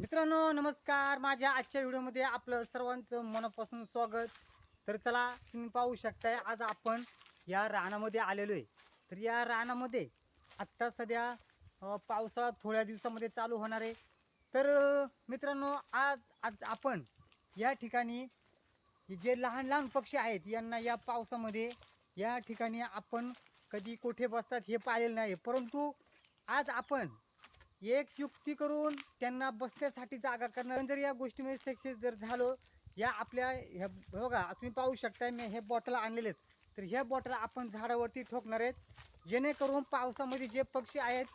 मित्रांनो नमस्कार. माझ्या आजच्या व्हिडिओमध्ये आपलं सर्वांचं मनापासून स्वागत. तर चला तुम्ही पाहू शकताय आज आपण या रानामध्ये आलेलो आहे. तर या रानामध्ये आत्ता सध्या पावसाळा थोड्या दिवसामध्ये चालू होणार आहे. तर मित्रांनो आज आज आपण या ठिकाणी जे लहान लहान पक्षी आहेत यांना या पावसामध्ये या ठिकाणी आपण कधी कोठे बसतात हे पाहिलेलं नाही. परंतु आज आपण एक युक्ती करून त्यांना बसण्यासाठी जागा करणार जर या गोष्टीमध्ये सक्सेस जर झालो या आपल्या ह्या बघा तुम्ही पाहू शकता मी हे बॉटल आणलेले आहेत. तर ह्या बॉटल आपण झाडावरती ठोकणार आहेत. जेणेकरून पावसामध्ये जे पक्षी आहेत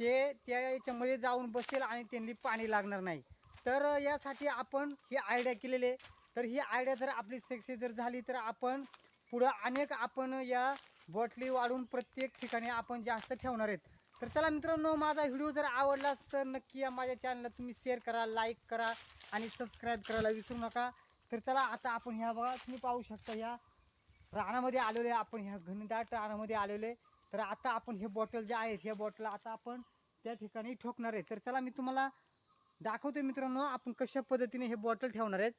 ते त्या याच्यामध्ये जाऊन बसतील आणि त्यांनी पाणी लागणार नाही. तर यासाठी आपण ही आयडिया केलेली आहे. तर ही आयडिया जर आपली सक्सेस जर झाली तर आपण पुढं अनेक आपण या बॉटली वाढून प्रत्येक ठिकाणी आपण जास्त ठेवणार आहेत. तर चला मित्रांनो माझा व्हिडिओ जर आवडला तर नक्की या माझ्या चॅनलला तुम्ही शेअर करा लाईक करा आणि सबस्क्राईब करायला विसरू नका. तर चला आता आपण ह्या बघा तुम्ही पाहू शकता ह्या रानामध्ये आलेलो आहे आपण ह्या घनदाट रानामध्ये आलेलो आहे. तर आता आपण हे बॉटल जे आहेत ह्या बॉटल आता आपण त्या ठिकाणी ठोकणार आहे. तर चला मी तुम्हाला दाखवतो मित्रांनो आपण कशा पद्धतीने हे बॉटल ठेवणार आहेत.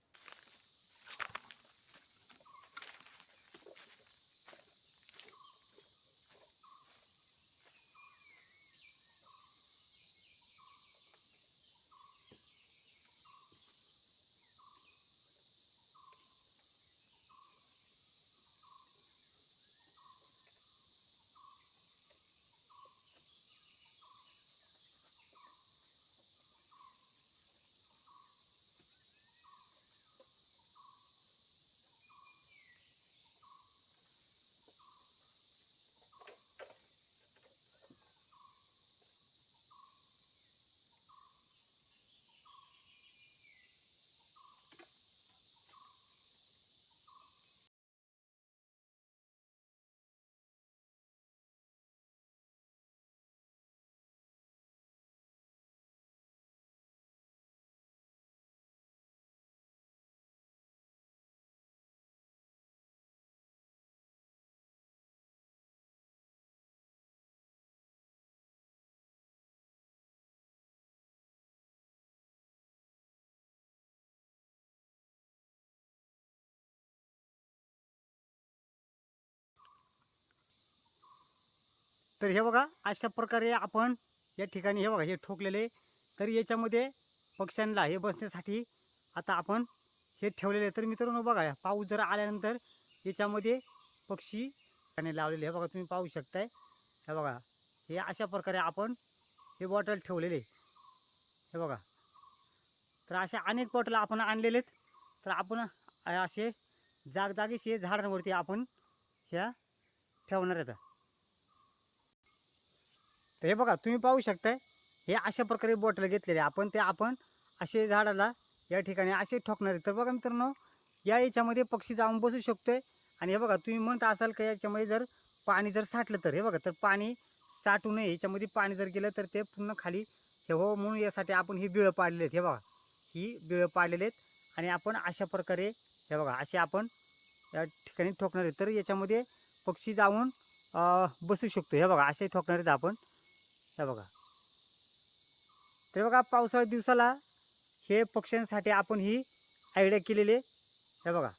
तर हे बघा अशा प्रकारे आपण या ठिकाणी हे बघा हे ठोकलेले तर याच्यामध्ये पक्ष्यांना हे बसण्यासाठी आता आपण हे ठेवलेले तर मित्रांनो बघा पाऊस जर आल्यानंतर याच्यामध्ये पक्षी आणि लावलेले हे बघा तुम्ही पाहू शकताय. हे बघा हे अशा प्रकारे आपण हे बॉटल ठेवलेले हे बघा. तर अशा अनेक बॉटल आपण आणलेले आहेत. तर आपण असे जागजागीचे झाडांवरती आपण ह्या ठेवणार आहेत. तर हे बघा तुम्ही पाहू शकताय हे अशा प्रकारे बॉटल घेतलेले आपण ते आपण असे झाडाला या ठिकाणी असे ठोकणार तर बघा मित्रांनो या याच्यामध्ये पक्षी जाऊन बसू शकतोय. आणि हे बघा तुम्ही म्हणत असाल का याच्यामध्ये जर पाणी जर साठलं तर हे बघा तर पाणी साठू नये. याच्यामध्ये पाणी जर गेलं तर ते पूर्ण खाली हे हो म्हणून यासाठी आपण ही बिळं पाडलेले आहेत. हे बघा ही बिळं पाडलेले आहेत. आणि आपण अशा प्रकारे हे बघा असे आपण या ठिकाणी ठोकणार आहे तर याच्यामध्ये पक्षी जाऊन बसू शकतो. हे बघा असे ठोकणार आहेत आपण. हे बघा. ते बघा पावसाळ्या दिवसाला हे पक्ष्यांसाठी आपण ही आयडिया केलेली आहे. हे बघा.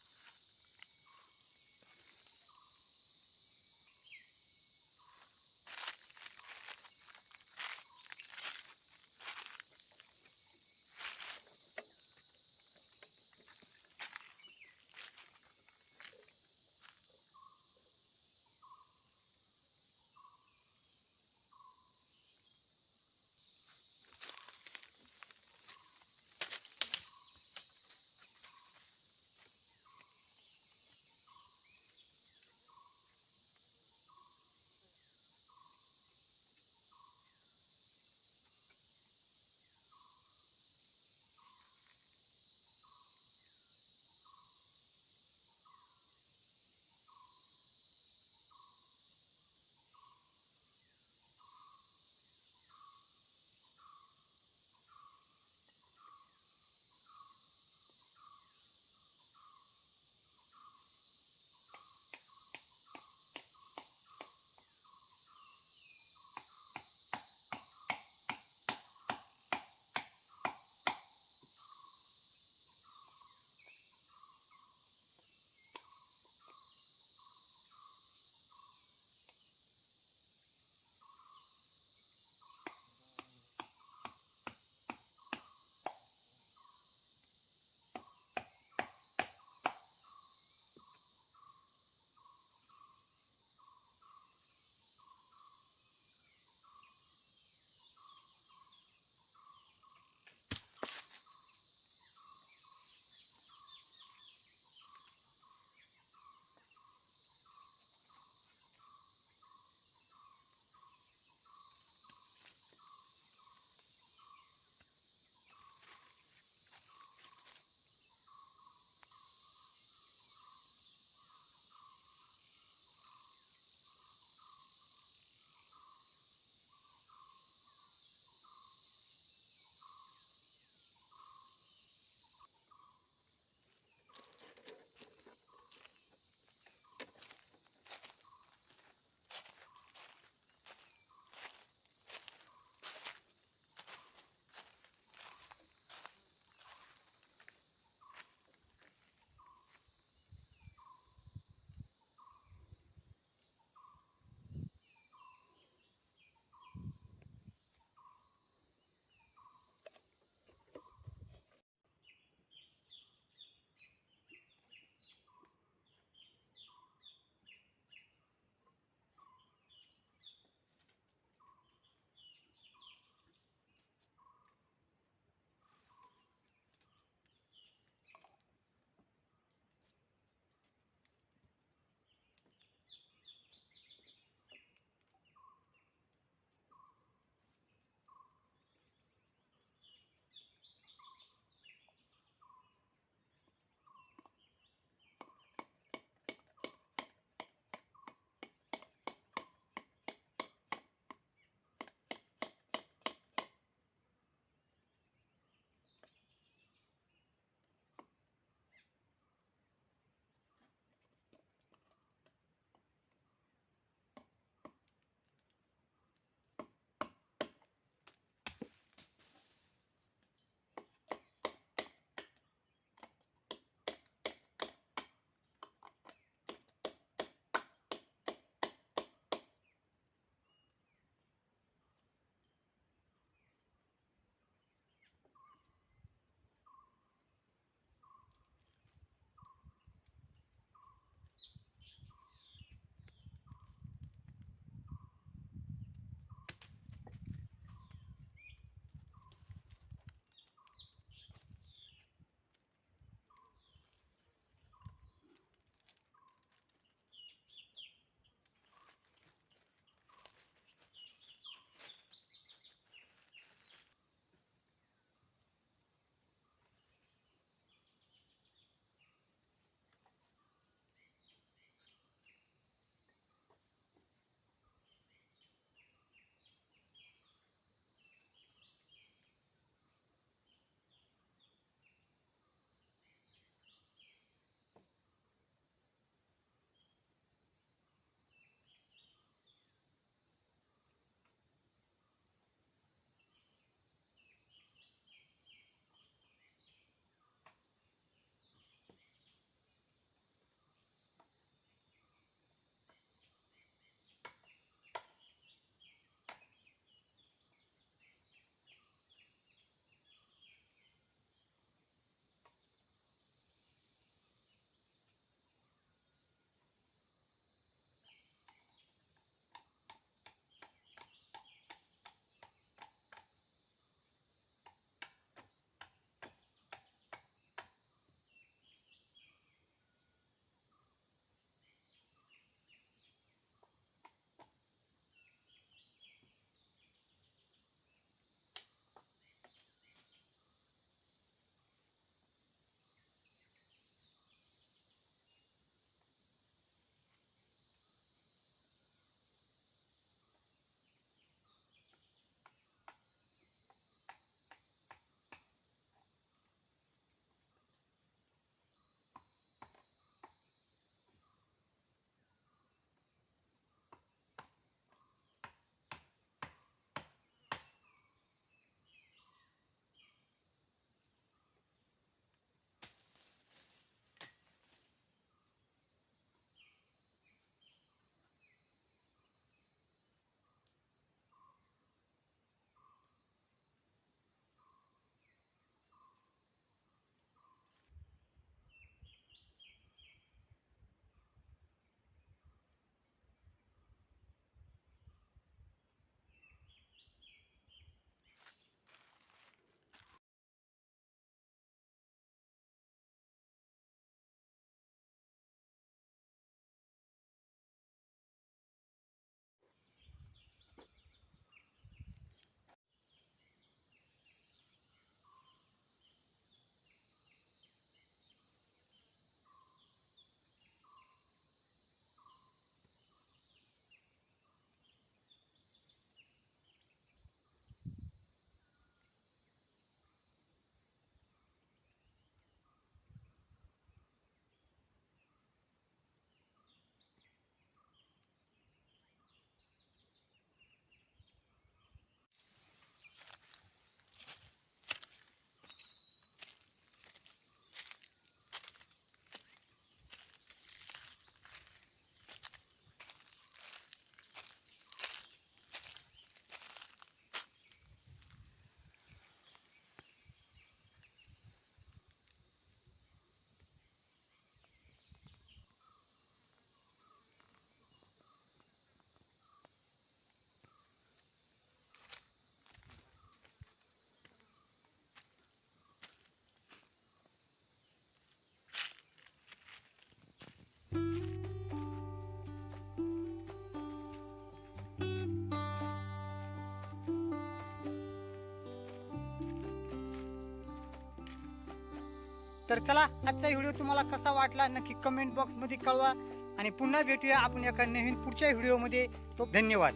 तर चला आजचा व्हिडिओ तुम्हाला कसा वाटला नक्की कमेंट बॉक्समध्ये कळवा. आणि पुन्हा भेटूया आपण एका नवीन पुढच्या व्हिडिओमध्ये. तो धन्यवाद.